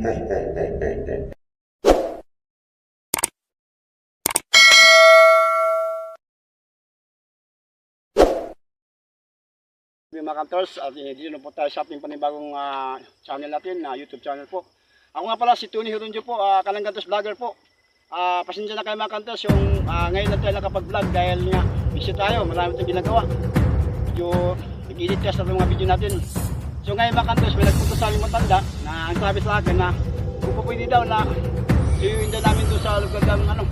Mga kantors, at dito na po tayo sa ating panibagong ah, channel natin, na YouTube channel po. Ako nga pala si Tony Hirunjo po, uh, Kalang Kantos Vlogger po. Ah, pasensya na kayo mga kantos, yung ah, ngayon lang tayo nakapag-vlog dahil nga busy tayo, marami tayong ginagawa. Medyo nag-edit test na mga video natin. So ngayon mga kantos, may nagpunta sa aming matanda na ang sabi sa akin na kung daw na suyuin daw namin doon sa lugar ng ano,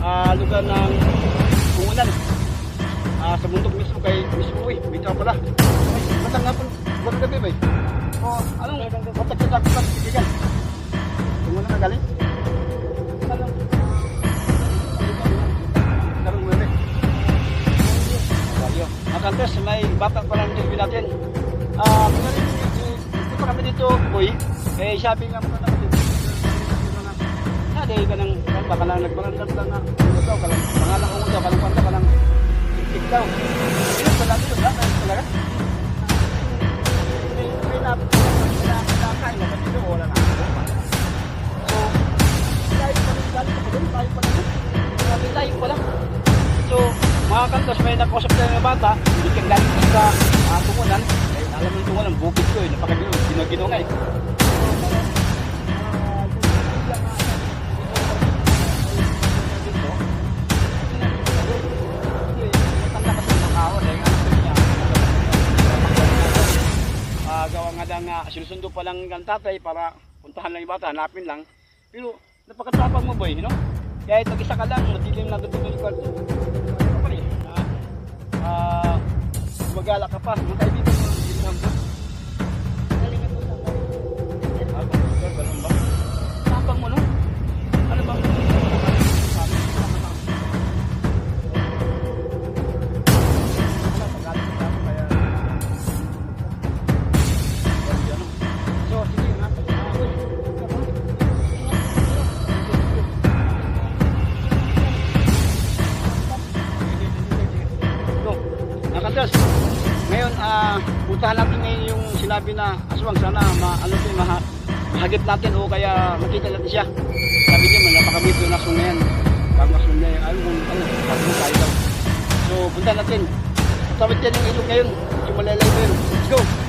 ah, lugar ng Pungunan. Ah, sa bundok mismo kay mismo may tao pala. Ay, matang nga po, buwan gabi ba? O, anong, matak sa takot ng sigigan? Tunguna na galing? Makantes, may bata pa boy, eh, sabi nga mga natin, na, dahil ka nang, baka lang nagbarandam lang na, ano daw, kalang, pangalan ko mo daw, kalang panta, kalang, tik daw. Ayun, wala dito, wala tayo talaga. May, may na, may na, kinakain na ba dito, wala na. So, kahit pa rin galing ako doon, tayo pa lang. Grabe tayo pa lang. So, mga kantos, may nakausap tayo ng bata, hindi kang galing sa uh, tungunan. Eh, alam mo yung tungunan, bukid ko eh, eh. Ah, gawa nga lang uh, sinusundo pa lang ng tatay para puntahan lang yung bata, hanapin lang. Pero napakatapang mo boy, you know? Kahit mag-isa ka lang, matilim na doon yung kwarto. Ano pa rin? Ah, ah, gumagala ka pa, mga kaibigan mo, hindi mo natin ngayon yung sinabi na aswang sana ma, ano maha, mahagip natin o kaya makita natin siya. Sabi niya, napakabit yung aswang na yan. Pag aswang na yan, ano, ano, sabi mo tayo. So, puntahan natin. Tawid yan yung ilog ngayon. Yung malalay yun. Let's go!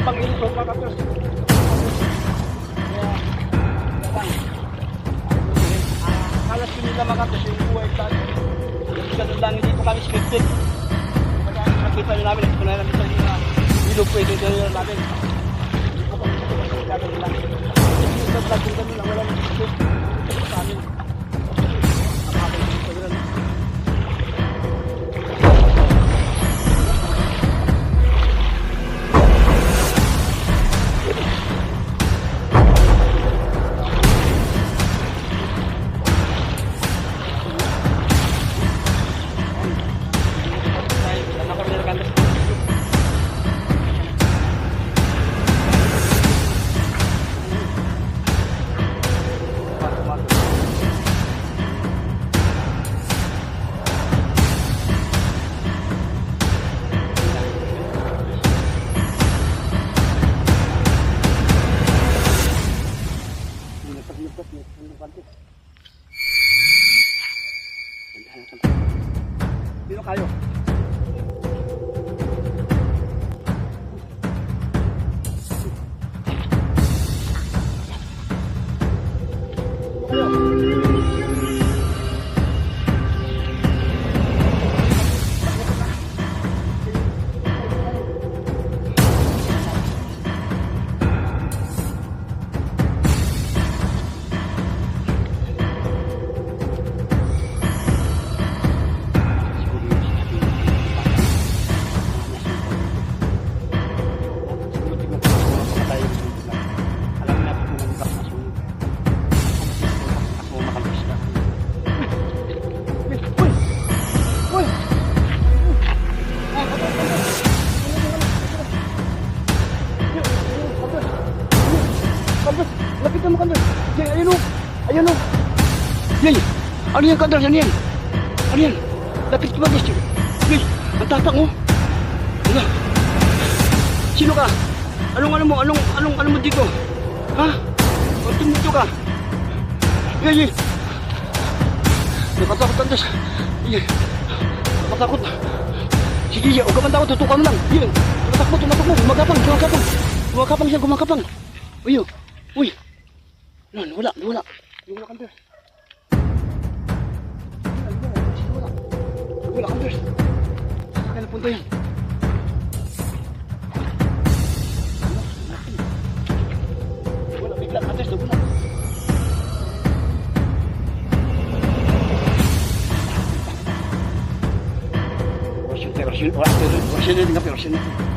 Habang ilog mga. Ah, Alas ko nila mga kandas yung buhay tayo. Ganun lang, hindi po kami. Kaya nakita nyo namin, ito na namin po ito nyo namin. Hindi po kami gagawin lang. Sa vlog yung ganun lang, sa amin. Ano yan, Kanders? Ano yan? Ano yan? Lapit ka ba, gusto? Yay! Ang mo. Ano? Sino ka? Anong ano mo? Anong, anong ano mo dito? Ha? Ba't dito ka? Yay! Yay! Nakatakot, Kanders. Yay! Nakatakot. Sige, yay. Huwag ka man takot. Tutukan mo lang. Yay! Tumatakbo, tumatakbo. Gumagapang, gumagapang. Gumagapang siya, gumagapang. Uy, oh. uy. Wala, wala, wala. Wala, Wala, Kanders. Saan ka napunta yan? Wala, bigla, Kanders. Wala. Version, version, version, version din nga, version natin. Betul.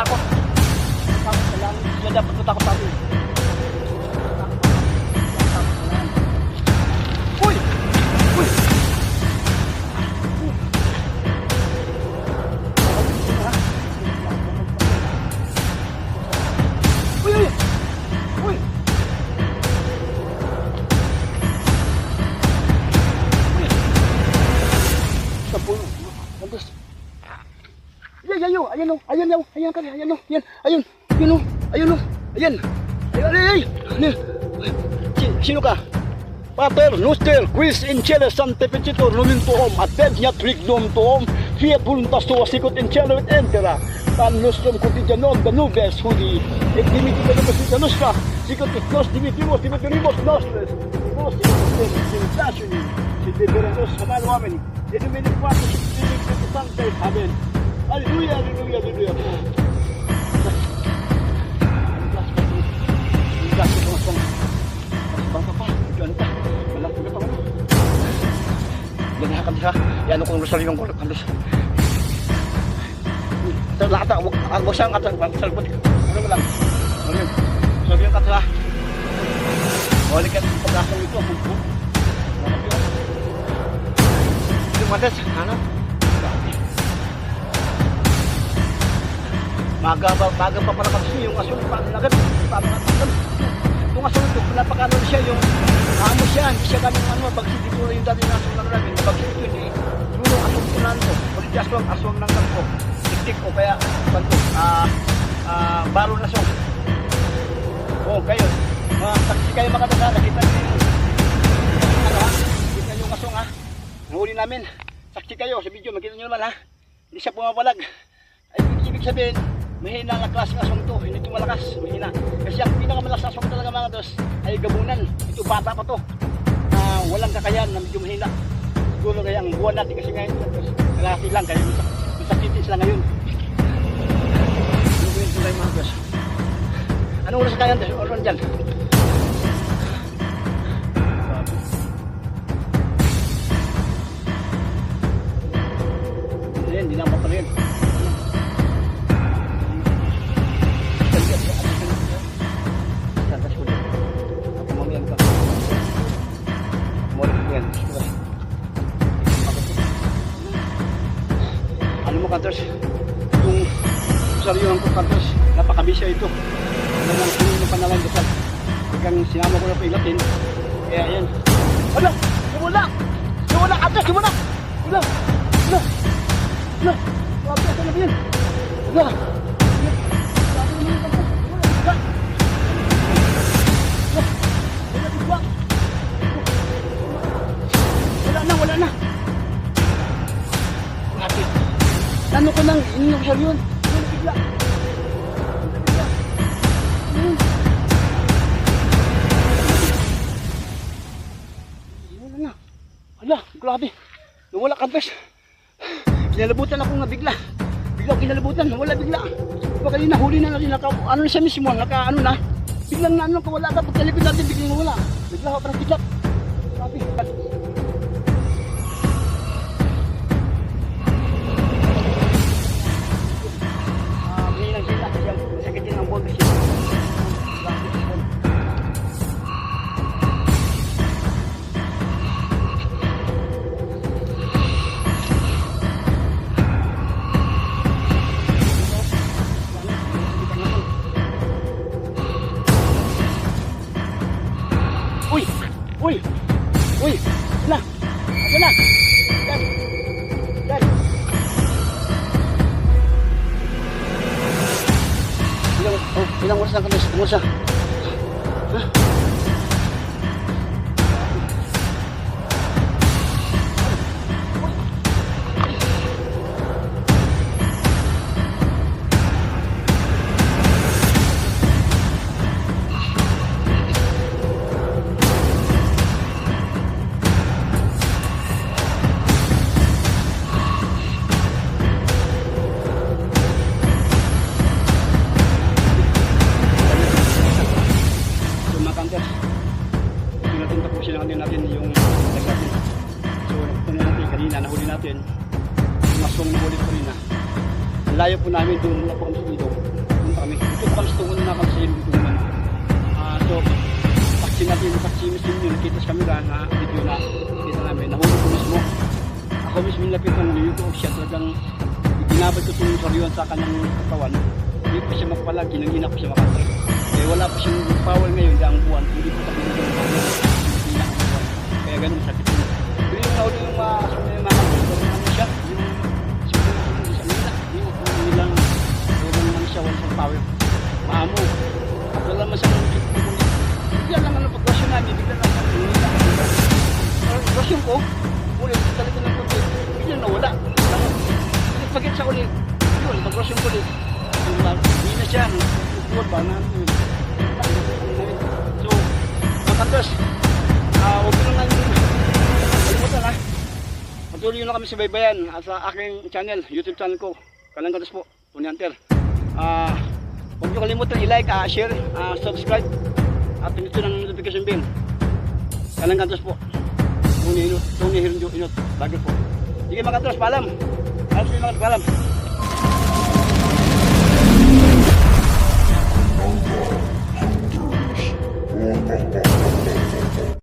takut. Yang dia dapat takut satu Uy! Uy! Uy! Sa puno. Bagus. Ya, ya, yo. Ayan, oh. Ayan. Ayan. Ayan. Ayan. Oh. Ayan. Ayun, ay, ay. Ano? Si- Sino ka? Pater, Nuster, Quis, Incele, Sante Pecito, Numin Tuhom, Ated Trignum Tuhom, Fiat Voluntas Tuwa, Sikot Incele, with Entera, Tan Lustrum Cotidianon, Danubes, Hudi, Et Dimiti Danubes, Danusca, Sikot Iklos, Dimitimos, Dimitimos, Nostres, Dimos, Dimitimos, Dimitimos, si Tiberenos, Samal Wamen, Illuminate Quattro, Dimitimos, Sante, Amen. Hallelujah, hallelujah, hallelujah. Gracias, Señor. Bangka pa, tujuan pa. Walang tugat ako. Yan Hallelujah, hallelujah, hallelujah po. Ganyan ka diha. Yan kung Rosalie yung kulot. Ambis. Lata, wag mo siyang katang. Wag mo Ano mo lang? Ano yun? Sabi yung katla. Wali ka ng pagkasang ito. Kumpul. Lumates. Ano? Maga pa, maga pa pala kasi yung asul pa agad. Papangatang. Yung asul ito, napakano siya yung amo siya, hindi siya ganun ano, bagsiti ko yung dati na asul na namin, bagsiti ko hindi. Siguro asul ko na ito, ulit aswang, aswang ng kampo. Tiktik o kaya, banto, ah, ah, baro na song. Oo, kayo, mga saksi kayo mga tanda, nakita niyo yung, ano ha, nakita niyo yung aswang ha, nahuli namin. Saksi kayo sa video, makita niyo naman ha, hindi siya pumapalag. Ay, ibig sabihin, mahina ang klase ng aswang to, hindi ito malakas, mahina. Kasi ang pinakamalakas na aswang talaga mga dos ay gabunan. Ito bata pa to. Ah, walang kakayan na medyo mahina. Siguro kaya ang buwan natin kasi ngayon, dos, kalahati lang, kaya masak masakitin sila ngayon. Ano ba yun tayo mga dos? Anong oras kaya dos? Oras dyan? yung kukantos. Napakabisya ito. Talagang sinino pa nalang dasal. Hanggang sinama ko na pa ilatin. Kaya ayan. Wala! Simula! Simula! Ate! Simula! Wala! Wala! Wala! Grabe! Ate na ba yan? Wala! Wala na! Wala na! Ate! Ano ko nang inyo yun? Wala na. Grabe. Nawala ka, bes. Kinalabutan ako nga bigla. Bigla ako kinalabutan, wala bigla. Diba kanina, huli na natin, naka, ano na siya mismo, naka ano na, biglang na ano, kawala ka, pagkalipin natin, biglang wala. Bigla ako, parang bigla. Sabi, Ah, biglang lang sila, kasi ang sakit din ilang oras lang kami sa Musa. Ha? Namin doon, mula po kami sa dito. Punta kami. Dito po sa tungon na kami sa ilong dito naman. Ah, so, paksi natin, paksi mismo yun, nakita sa camera na video na kita namin. Nahuli ko mismo. Ako mismo nilapit ng YouTube siya talagang ginabad ko itong sariwan sa kanyang katawan. Hindi pa siya magpalag, ginangina ko siya makatry. Kaya wala pa siyang power ngayon, ang buwan, hindi po sa na buwan. Kaya ganun sakit. Pero yung nauli yung mga aso wala. Maamo. At wala man siyang Bigla lang ano, pagwasyon namin, bigla lang nila. Parang wasyon ko, ulit, talaga ng konti, bigla nawala. Pagkit sa ulit, yun, pagwasyon ko ulit, hindi na siya, nagpupuan ba na, So, mga kantos, ah, huwag ko naman kalimutan ha. Patuloy na kami sa baybayan at sa aking channel, YouTube channel ko. Kalang kantos po, Tony Hunter. Ah, Huwag nyo kalimutan i-like, uh, share, uh, subscribe at pinuto ng notification bell. Kanang kantos po. Tungo ni Inot, tungo ni Hirinjo Inot. Bagay po. Sige mga kantos, paalam. Alam sa mga kantos, paalam. Oh, my God.